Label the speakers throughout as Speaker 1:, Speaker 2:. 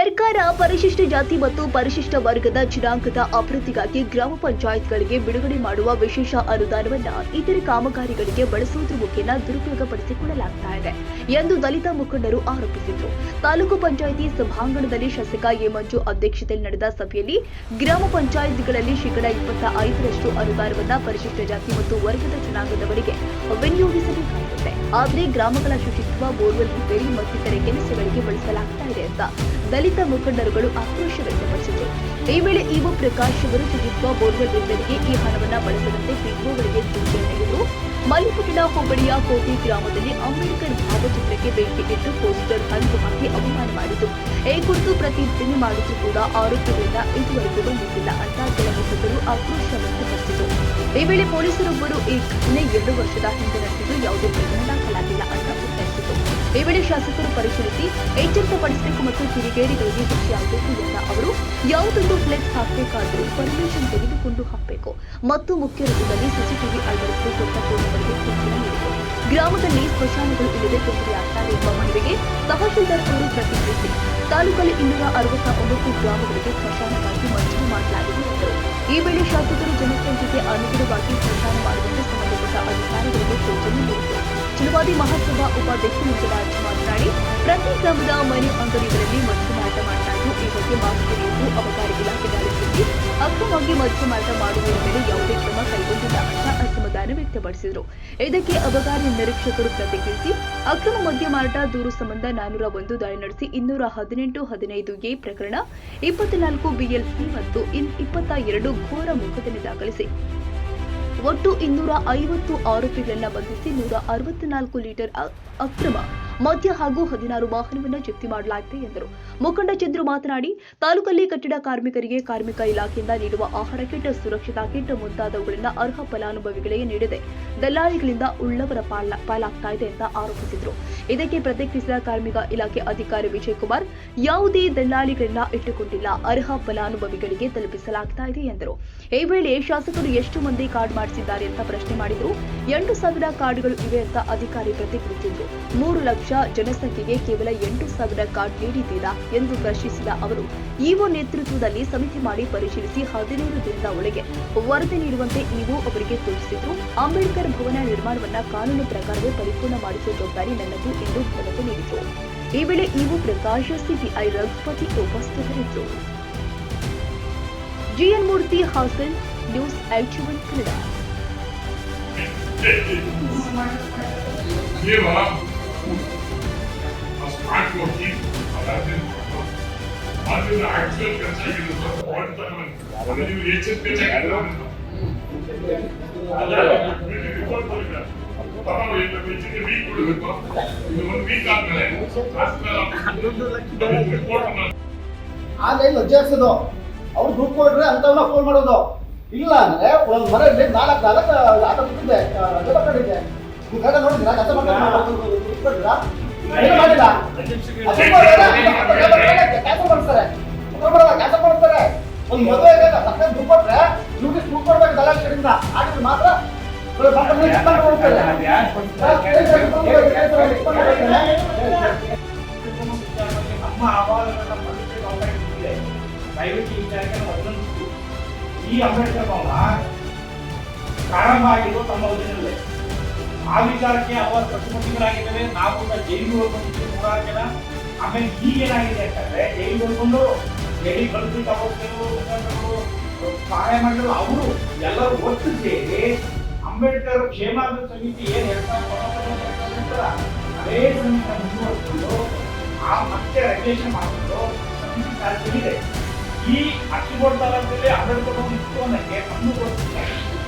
Speaker 1: ser ಸರ್ಕಾರ ಪರಿಶಿಷ್ಟ ಜಾತಿ ಮತ್ತು ಪರಿಶಿಷ್ಟ ವರ್ಗದ ಜನಾಂಗದ ಅಭಿವೃದ್ಧಿಗಾಗಿ ಗ್ರಾಮ ಪಂಚಾಯತ್ಗಳಿಗೆ ಬಿಡುಗಡೆ ಮಾಡುವ ವಿಶೇಷ ಅನುದಾನವನ್ನು ಇತರೆ ಕಾಮಗಾರಿಗಳಿಗೆ ಬಳಸುವುದರ ಮುಖೇನ ದುರುಪಯೋಗಪಡಿಸಿಕೊಳ್ಳಲಾಗ್ತಾ ಇದೆ ಎಂದು ದಲಿತ ಮುಖಂಡರು ಆರೋಪಿಸಿದರು. ತಾಲೂಕು ಪಂಚಾಯಿತಿ ಸಭಾಂಗಣದಲ್ಲಿ ಶಾಸಕ ಎ ಅಧ್ಯಕ್ಷತೆಯಲ್ಲಿ ನಡೆದ ಸಭೆಯಲ್ಲಿ ಗ್ರಾಮ ಪಂಚಾಯತ್ಗಳಲ್ಲಿ ಶೇಕಡಾ ಇಪ್ಪತ್ತ ಐದರಷ್ಟು ಅನುದಾನವನ್ನ ಪರಿಶಿಷ್ಟ ಜಾತಿ ಮತ್ತು ವರ್ಗದ ಜನಾಂಗದವರಿಗೆ ವಿನಿಯೋಗಿಸಬೇಕಾಗಿರುತ್ತೆ ಆದರೆ ಗ್ರಾಮಗಳ ಶುಚಿತ್ವ, ಬೋರ್ವೆಲ್ ರಿಪೇರಿ ಮತ್ತಿತರೆ ಕೆಲಸಗಳಿಗೆ ಬಳಸಲಾಗ್ತಾ ಇದೆ ಅಂತ ದಲಿತ ಮುಖಂಡರುಗಳು ಆಕ್ರೋಶ ವ್ಯಕ್ತಪಡಿಸಿದರು. ಈ ವೇಳೆ ಇವು ಪ್ರಕಾಶ್ ಅವರು ಶುಚಿತ್ವ ಬೋರ್ವೆಲ್ ರಿಪೇರಿಗೆ ಈ ಹಣವನ್ನು ಬಳಸದಂತೆ ಪಿಡಿಒಗಳಿಗೆ ಸೂಚನೆ ನೀಡಿದರು ಮಲ್ಲಿಪಟ್ಟಣ ಹೋಬಳಿಯ ಕೋಟಿ ಗ್ರಾಮದಲ್ಲಿ ಅಂಬೇಡ್ಕರ್ ಭಾವಚಿತ್ರಕ್ಕೆ ಬೆಂಕಿ ಇಟ್ಟು ಪೋಸ್ಟರ್ ಹಂಚು ಹಾಕಿ ಅವಮಾನ ಮಾಡಿತು. ಈ ಕುರಿತು ಪ್ರತಿಭಟನೆ ಮಾಡಿದ್ರು ಕೂಡ ಆರೋಪಿಗಳಿಂದ ಇದುವರೆಗೂ ಬಂದಿಲ್ಲ ಅಂತ ಕೆಲ ಮುಖಂಡರು ಆಕ್ರೋಶ ವ್ಯಕ್ತಪಡಿಸಿದರು. ಈ ವೇಳೆ ಪೊಲೀಸರೊಬ್ಬರು ಈ ಘಟನೆ ಎರಡು ವರ್ಷದ ಹಿಂದೆ ನಡೆದಿದ್ದು, ಯಾವುದೇ ಪ್ರಕರಣ ದಾಖಲಾಗಿಲ್ಲ ಅಂತ ಈ ವೇಳೆ ಶಾಸಕರು ಪರಿಶೀಲಿಸಿ ಎಚ್ಚರಿತಪಡಿಸಬೇಕು ಮತ್ತು ಕಿಡಿಗೇಡಿಗಳಿಗೆ ಖುಷಿಯಾಗಬೇಕು ಎಂದ ಅವರು, ಯಾವುದೊಂದು ಫ್ಲೆಕ್ಸ್ ಹಾಕಬೇಕಾದರೂ ಪರ್ಮಿಷನ್ ತೆಗೆದುಕೊಂಡು ಹಾಕಬೇಕು. ಮತ್ತು ಮುಖ್ಯ ರೂಪದಲ್ಲಿ ಸಿಸಿಟಿವಿ ಅಳವಡಿಸಬೇಕು ಸೂಚನೆ ನೀಡಿದರು. ಗ್ರಾಮದಲ್ಲಿ ಸ್ಮಶಾನಗಳು ಇಲ್ಲದೆ ತೊಂದರೆಯಾಗ್ತಾರೆ ಎಂಬ ಮನವಿಗೆ ತಹಶೀಲ್ದಾರ್ ಅವರು ಪ್ರತಿಕ್ರಿಯಿಸಿ, ತಾಲೂಕಲ್ಲಿ ಇನ್ನೂರ ಅರವತ್ತ ಒಂಬತ್ತು ಗ್ರಾಮಗಳಿಗೆ ಸ್ಮಶಾನವಾಗಿ ಮಂಜೂರು ಮಾಡಲಾಗಿದೆ ಈ ವೇಳೆ ಶಾಸಕರು ಜನಸಂಖ್ಯೆಗೆ ಅನುಗುಣವಾಗಿ ಸ್ಮಶಾನ ಮಾಡುವಂತೆ ಸಂಬಂಧಪಟ್ಟ ನೀಡಿದರು ಚಿಲುವಾದಿ ಮಹತ್ವದ ಉಪಾಧ್ಯಕ್ಷ ಮುದ್ದರಾಜ್ ಮಾತನಾಡಿ, ಪ್ರತಿ ಗ್ರಾಮದ ಮನೆ ಅಂಗಡಿಗಳಲ್ಲಿ ಮದ್ಯ ಮಾರಾಟ ಮಾಡಲಾಗಿದ್ದು, ಈ ಬಗ್ಗೆ ಮಾಹಿತಿ ನೀಡಿದ್ದು ಅಬಕಾರಿ ಇಲಾಖೆ ಸಿಬ್ಬಂದಿ ಅಕ್ರಮವಾಗಿ ಮದ್ಯ ಮಾರಾಟ ಮಾಡುವುದರ ಮೇಲೆ ಯಾವುದೇ ಕ್ರಮ ಕೈಗೊಂಡಿಲ್ಲ ಅಂತ ಅಸಮಾಧಾನ ವ್ಯಕ್ತಪಡಿಸಿದರು. ಇದಕ್ಕೆ ಅಬಕಾರಿ ನಿರೀಕ್ಷಕರು ಪ್ರತಿಕ್ರಿಯಿಸಿ, ಅಕ್ರಮ ಮದ್ಯ ಮಾರಾಟ ದೂರು ಸಂಬಂಧ ನಾನೂರ ಒಂದು ದಾಳಿ ನಡೆಸಿ ಇನ್ನೂರ ಹದಿನೆಂಟು, ಹದಿನೈದು ಎ ಪ್ರಕರಣ, ಇಪ್ಪತ್ನಾಲ್ಕು ಬಿಎಲ್ಸಿ ಮತ್ತು ಇಪ್ಪತ್ತ ಎರಡು ಘೋರ ಮೊಕದ್ದಮೆ ದಾಖಲಿಸಿ. ಒಟ್ಟು ಇನ್ನೂರ ಐವತ್ತು ಆರೋಪಿಗಳನ್ನ ಬಂಧಿಸಿ ನೂರ ಅರವತ್ನಾಲ್ಕು ಲೀಟರ್ ಅಕ್ರಮ ಮದ್ಯ ಹಾಗೂ ಹದಿನಾರು ವಾಹನವನ್ನು ಜಪ್ತಿ ಮಾಡಲಾಗಿದೆ ಎಂದರು. ಮುಖಂಡ ಚಂದ್ರು ಮಾತನಾಡಿ, ತಾಲೂಕಲ್ಲಿ ಕಟ್ಟಡ ಕಾರ್ಮಿಕರಿಗೆ ಕಾರ್ಮಿಕ ಇಲಾಖೆಯಿಂದ ನೀಡುವ ಆಹಾರ ಕಿಟ್, ಸುರಕ್ಷತಾ ಕಿಟ್ ಮುಂತಾದವುಗಳಿಂದ ಅರ್ಹ ಫಲಾನುಭವಿಗಳಿಗೆ ನೀಡಿದೆ. ದಲ್ಲಾಳಿಗಳಿಂದ ಉಳ್ಳವರ ಪಾಲ, ಪಾಲಾಗ್ತಾ ಇದೆ ಅಂತ ಆರೋಪಿಸಿದರು. ಇದಕ್ಕೆ ಪ್ರತಿಕ್ರಿಯಿಸಿದ ಕಾರ್ಮಿಕ ಇಲಾಖೆ ಅಧಿಕಾರಿ ವಿಜಯ್ ಕುಮಾರ್ ಯಾವುದೇ ದಲ್ಲಾಳಿಗಳನ್ನ ಇಟ್ಟುಕೊಂಡಿಲ್ಲ, ಅರ್ಹ ಫಲಾನುಭವಿಗಳಿಗೆ ತಲುಪಿಸಲಾಗ್ತಾ ಇದೆ ಎಂದರು. ಈ ವೇಳೆ ಶಾಸಕರು ಎಷ್ಟು ಮಂದಿ ಕಾರ್ಡ್ ಮಾಡಿಸಿದ್ದಾರೆ ಅಂತ ಪ್ರಶ್ನೆ ಮಾಡಿದರು. ಎಂಟು ಸಾವಿರ ಕಾರ್ಡ್ಗಳು ಇವೆ ಅಂತ ಅಧಿಕಾರಿ ಪ್ರತಿಕ್ರಿಯಿಸಿದ್ರು. ಮೂರು ಲಕ್ಷ ಜನಸಂಖ್ಯೆಗೆ ಕೇವಲ ಎಂಟು ಸಾವಿರ ಕಾರ್ಡ್ ನೀಡಿದ್ದೀರಾ ಎಂದು ಪ್ರಶ್ನಿಸಿದ ಅವರು ಇಒ ನೇತೃತ್ವದಲ್ಲಿ ಸಮಿತಿ ಮಾಡಿ ಪರಿಶೀಲಿಸಿ ಹದಿನೈದು ದಿನದ ಒಳಗೆ ವರದಿ ನೀಡುವಂತೆ ಇಒ ಅವರಿಗೆ ಸೂಚಿಸಿದ್ರು ಅಂಬೇಡ್ಕರ್ ಭವನ ನಿರ್ಮಾಣವನ್ನ ಕಾನೂನು ಪ್ರಕಾರವೇ ಪರಿಪೂರ್ಣ ಮಾಡಿಸುವ ಜವಾಬ್ದಾರಿ ನನ್ನದು ಎಂದು ಭರವಸೆ ನೀಡಿದರು ಈ ವೇಳೆ ಇಒ ಪ್ರಕಾಶ್ ಸಿಪಿಐ ರಘುಪತಿ ಉಪಸ್ಥಿತರಿದ್ದರು G N Murthy Hassan news ಐಚುವನ್ Kannada
Speaker 2: ಲಜ್ಜೆ ಹಾಕ್ಸೋದು ಅವ್ರು ದುಡ್ಡು ಕೊಟ್ರೆ ಅಂತವನ್ನ ಫೋನ್ ಮಾಡೋದು. ಇಲ್ಲ ಅಂದ್ರೆ ಒಂದ್ ಮನೆಯಲ್ಲಿ ನಾಲ್ಕು ನಾಲ್ಕು ಆಟೋ ಬಿಟ್ಟಿದ್ದೆ ರಜೆ ತಗೊಂಡಿದ್ದೆ ನೀವು ನೋಡಿದ್ರೆ ಮಾಡಿದ್ರಾ ಏನು ಒಂದು ಮದುವೆ ಸಕ್ಕರೆ ದುಡ್ಡು ಕೊಟ್ರೆ ಆಗಿದ್ರೆ ಮಾತ್ರ.
Speaker 3: ನಮ್ಮ ಈ ಈ ಅಂಬೇಡ್ಕರ್ ಪ್ರಾರಂಭ ತಮ್ಮ ಅವಧಿನಲ್ಲೇ ಆ ವಿಚಾರಕ್ಕೆ ಅವರ ಪ್ರತಿನಿಧಿಗಳಾಗಿದ್ದಾರೆ ನಾವು ಕೂಡ ಜೈಲಿಗೆ ಬಂದಿದ್ದು ನೂರಾರು ಜನ. ಆಮೇಲೆ ಈಗ ಏನಾಗಿದೆ ಅಂತಂದ್ರೆ ಜೈಲು ಬಂದು ಜೈಲಿ ಕಳಿಸಿ ಮುಖಂಡರು ಸಹಾಯ ಮಾಡಿದ್ರು. ಅವರು ಎಲ್ಲರೂ ಒಟ್ಟು ಸೇರಿ ಅಂಬೇಡ್ಕರ್ ಕ್ಷೇಮಾಭಿವೃದ್ಧಿ ಸಮಿತಿ ಏನ್ ನಡೆಸಿದ್ರಲ್ಲ, ಅದೇ ಸಮಿತಿ ಮುಂದುವರಿಸಿಕೊಂಡು ಆ ಮತ್ತೆ ರೆಗ್ಯುಲೇಷನ್ ಮಾಡಿಕೊಂಡು ಸಮಿತಿ ಕಾರ್ಯಕ್ರಮಿದೆ ಈ ಅಕ್ಕಿಬೋರ್ಡ್ ತಾಲೂಕಲ್ಲಿ ಅಂಬೇಡ್ಕರ್ ಇತ್ತು ಅನ್ನಕ್ಕೆ ನಮ್ದು ಗೊತ್ತಿಲ್ಲ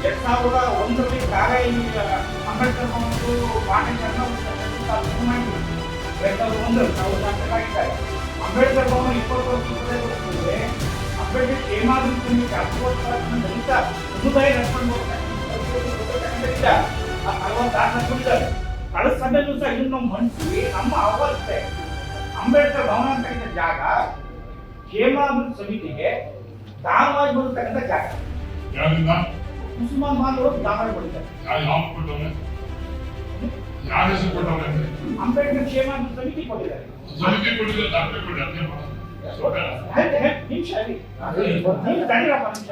Speaker 3: ಎರಡ್ ಸಾವಿರದ ಒಂದರಲ್ಲಿ ಈ ಅಂಬೇಡ್ಕರ್ ಒಂದು ಮಾಡಿದ್ವಿ ಎರಡ್ ಸಾವಿರದ ಒಂದರಲ್ಲಿ ನಾವು ಅಂಬೇಡ್ಕರ್ ಭವನ ಇಪ್ಪತ್ತು ಗೊತ್ತಿದೆ ಅಂಬೇಡ್ಕರ್ ಏನಾದರೂ ಹತ್ತು ವರ್ಷ ದಲಿತ ಸಮುದಾಯ ನಡ್ಕೊಂಡು ಅರವತ್ತಾರು ನಡ್ಕೊಂಡಿದ್ದಾರೆ ಕಳೆದ ಸಭೆಯಲ್ಲೂ ಸಹ ಇದನ್ನು ನಾವು ನಮ್ಮ ಆಹ್ವಾನಿಸ್ತೆ ಅಂಬೇಡ್ಕರ್ ಭವನ ಅಂತ ಇದ್ದ ಜಾಗ ಕ್ಷೇಮಾಭಿವೃದ್ಧಿ ಸಮಿತಿಗೆ ದಾನವಾಗಿ ಬರತಕ್ಕಂಥ ಜಾಗ. ಮುಸಲ್ಮಾನ್ ಬಾಂಧವರು ದಾನವಾಗಿ ಬರೀತಾರೆ
Speaker 4: ಯಾರು ಯಾವ ಕೊಟ್ಟವ್ರೆ ಯಾರ ಹೆಸರು ಕೊಟ್ಟವ್ರೆ
Speaker 3: ಅಂಬೇಡ್ಕರ್ ಕ್ಷೇಮಾಭಿವೃದ್ಧಿ ಸಮಿತಿ ಕೊಟ್ಟಿದ್ದಾರೆ
Speaker 4: ಸಮಿತಿ ಕೊಟ್ಟಿದ್ರೆ ದಾಖಲೆ ಕೊಡಿ ಅದೇ ಮಾಡೋದು
Speaker 3: ನಿಮಿಷ ರೀ ನೀವು ತಡೀರಪ್ಪ ನಿಮಿಷ